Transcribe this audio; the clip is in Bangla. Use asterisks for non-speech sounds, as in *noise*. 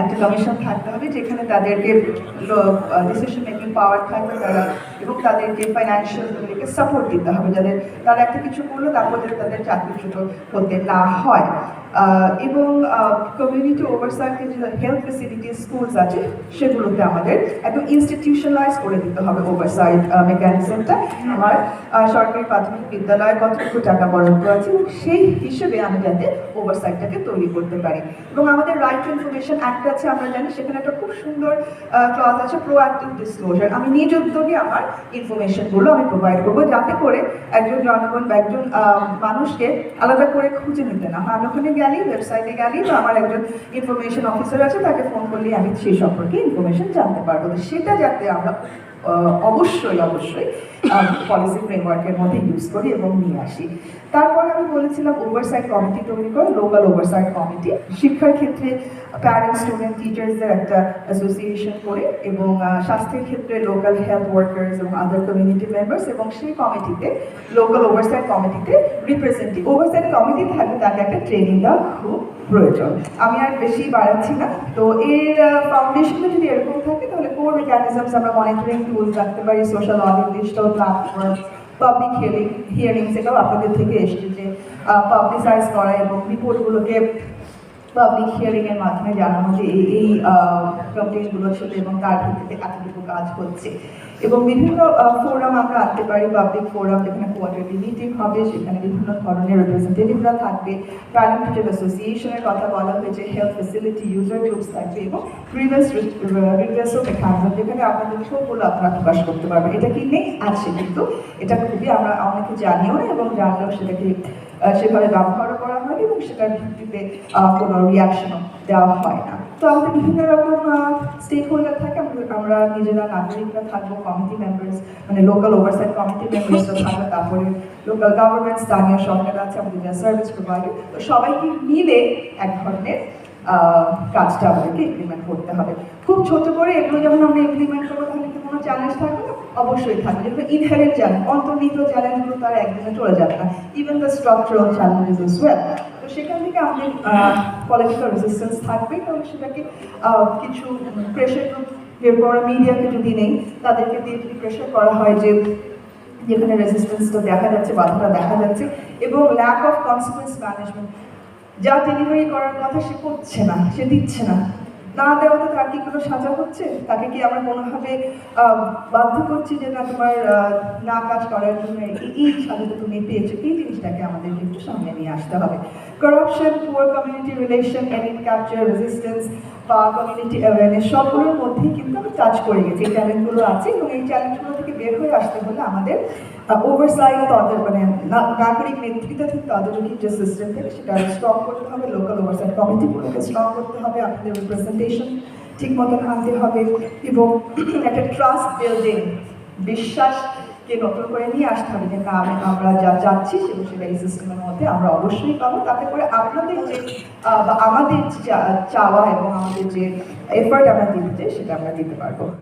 একটা কমিশন থাকতে হবে যেখানে তাদেরকে ডিসিশন মেকিং পাওয়ার থাকবে তারা এবং তাদেরকে ফাইন্যান্সিয়াল তাদেরকে সাপোর্ট দিতে হবে যাদের তারা একটা কিছু করল তারপর তাদের চাকরিচ্যুত হতে না হয়। এবং কমিউনিটি ওভারসাইটে যে হেলথ ফেসিলিটি স্কুলস আছে সেগুলোতে আমাদের একদম ইনস্টিটিউশনালাইজ করে দিতে হবে ওভারসাইট মেকানিজমটা আমার সরকারি প্রাথমিক বিদ্যালয়ে কতটুকু টাকা বরাদ্দ আছে, এবং সেই হিসেবে আমি যাতে ওভারসাইটটাকে তৈরি করতে পারি। এবং আমাদের রাইট টু ইনফরমেশন অ্যাক্ট আছে, আমরা জানি সেখানে একটা খুব সুন্দর ক্লজ আছে প্রোঅ্যাক্টিভ ডিসক্লোজার আমি নিজ উদ্যোগে আমার ইনফরমেশনগুলো আমি প্রোভাইড করব, যাতে করে একজন জনগণ বা একজন মানুষকে আলাদা করে খুঁজে নিতে না হয়। আমি ওখানে গেলি ওয়েবসাইটে গেলি বা আমার একজন ইনফরমেশন অফিসার আছে, তাকে ফোন করলে আমি সেই সম্পর্কে ইনফরমেশন জানতে পারব। সেটা যাতে আমরা অবশ্যই অবশ্যই পলিসি ফ্রেমওয়ার্কের মধ্যে ইউজ করি এবং নিয়ে আসি। তারপর আমি বলেছিলাম ওভারসাইট কমিটি তৈরি করে লোকাল ওভারসাইট কমিটি শিক্ষার ক্ষেত্রে প্যারেন্ট স্টুডেন্ট টিচার্সদের একটা অ্যাসোসিয়েশন করে এবং স্বাস্থ্যের ক্ষেত্রে লোকাল হেলথ ওয়ার্কার্স এবং আদার কমিউনিটি মেম্বার্স এবং সেই কমিটিতে লোকাল ওভারসাইট কমিটিতে রিপ্রেজেন্টেটিভ ওভারসাইট কমিটি থাকলে তাকে একটা ট্রেনিং দেওয়া খুব প্রয়োজন। আমি আর বেশি বাড়াচ্ছি না। তো এর ফাউন্ডেশনটা যদি এরকম থাকে, তাহলে কোর মেকানিজমস আমরা মনিটরিং টুলস রাখতে পারি? Social audio digital platform public hearing hearings সেটাও আপনাদের থেকে এসছে যে পাবলিসাইজ করা এবং রিপোর্টগুলোকে পাবলিক হিয়ারিং এর মাধ্যমে জানানো যে এই এই কমপ্লেনগুলো ছিল এবং তার ভিত্তিতে এতটুকু কাজ হচ্ছে। এবং বিভিন্ন ফোরাম আমরা আনতে পারি পাবলিক ফোরাম যেখানে কোয়ার্টারলি মিটিং হবে, সেখানে বিভিন্ন ধরনের রিপ্রেজেন্টেটিভরা থাকবে। প্যারেন্ট অ্যাসোসিয়েশনের কথা বলা হয়েছে হেলথ ফেসিলিটি ইউজার গ্রুপস থাকবে এবং প্রিভিয়াস রিগ্রেসও মেকানিজম যেখানে আপনাদের সবগুলো আপনারা প্রকাশ করতে পারবেন এটা কি নেই? আছে কিন্তু। এটা খুবই আমরা অনেকে জানিও এবং জানলেও সেটাকে সেভাবে ব্যবহারও করা হয় এবং সেটার ভিত্তিতে কোনো রিয়াকশনও দেওয়া হয় না। তো আমাদের বিভিন্ন রকম স্টেক হোল্ডার থাকে। আমরা আমরা নিজেরা নাগরিকরা থাকব কমিটি মেম্বার্স মানে লোকাল ওভারসাইট কমিটি মেম্বার্সরা থাকবে, তারপরে লোকাল গভর্নমেন্ট স্থানীয় সরকার আছে, আমাদের যারা সার্ভিস প্রোভাইডার তো সবাইকে মিলে এক ধরনের কাজটা আমাদেরকে ইমপ্লিমেন্ট করতে হবে। খুব ছোট করে এগুলো যখন আমরা ইমপ্লিমেন্ট করব, তাহলে কোনো চ্যালেঞ্জ থাকবে না? অবশ্যই থাকবে। যেগুলো ইনহেরেন্ট চ্যালেঞ্জ অন্তর্নিহিত চ্যালেঞ্জগুলো তার একদিনে চলে যাবে না। Even the structural challenges is well তো সেখান থেকে আমাদের পলিটিক্যাল রেজিস্ট্যান্স থাকবে। এবং সেটাকে কিছু প্রেশার গ্রুপ বের করা মিডিয়াকে যদি নেই, তাদেরকে দিয়ে যদি প্রেশার করা হয় যে, যেখানে রেজিস্ট্যান্সটা দেখা যাচ্ছে, বাধাটা দেখা যাচ্ছে, এবং ল্যাক অফ কনসিকুয়েন্স ম্যানেজমেন্ট যা ডেলিভারি করার কথা সে করছে না, সে দিচ্ছে না। না দেওয়াতে তার কি কোনো সাজা হচ্ছে? তাকে কি আমরা কোনোভাবে বাধ্য করছি যে না তোমার না কাজ করার জন্য এই- সাজাটা তুমি পেয়েছ, এই জিনিসটাকে আমাদের একটু সামনে নিয়ে আসতে হবে। Corruption poor community relation elite capture resistance বা কমিউনিটি অ্যাওয়ারনেস সবগুলোর মধ্যেই কিন্তু আমি কাজ করে গেছি। এই চ্যালেঞ্জগুলো আছে এবং এই চ্যালেঞ্জগুলো থেকে বের হয়ে আসতে হলে আমাদের ওভারসাইট তাদের মানে নাগরিক নেতৃত্ব থেকে তাদের যে সিস্টেম থেকে সেটা স্ট্রং করতে হবে। লোকাল ওভারসাইট কমিটিগুলোকে স্ট্রং করতে হবে। আপনাদের রিপ্রেজেন্টেশন ঠিক মতন আনতে হবে এবং *clears throat* একটা ট্রাস্ট বিল্ডিং বিশ্বাসকে নতুন করে নিয়ে আসতে হবে যে, না, আমি- আমরা যা যাচ্ছি সেগুলো সেটা এই সিস্টেমের মধ্যে আমরা অবশ্যই পাবো। তাতে করে আপনাদের যে আমাদের চাওয়া এবং আমাদের যে এফার্ট আমরা দিতে চাই, সেটা আমরা দিতে পারব।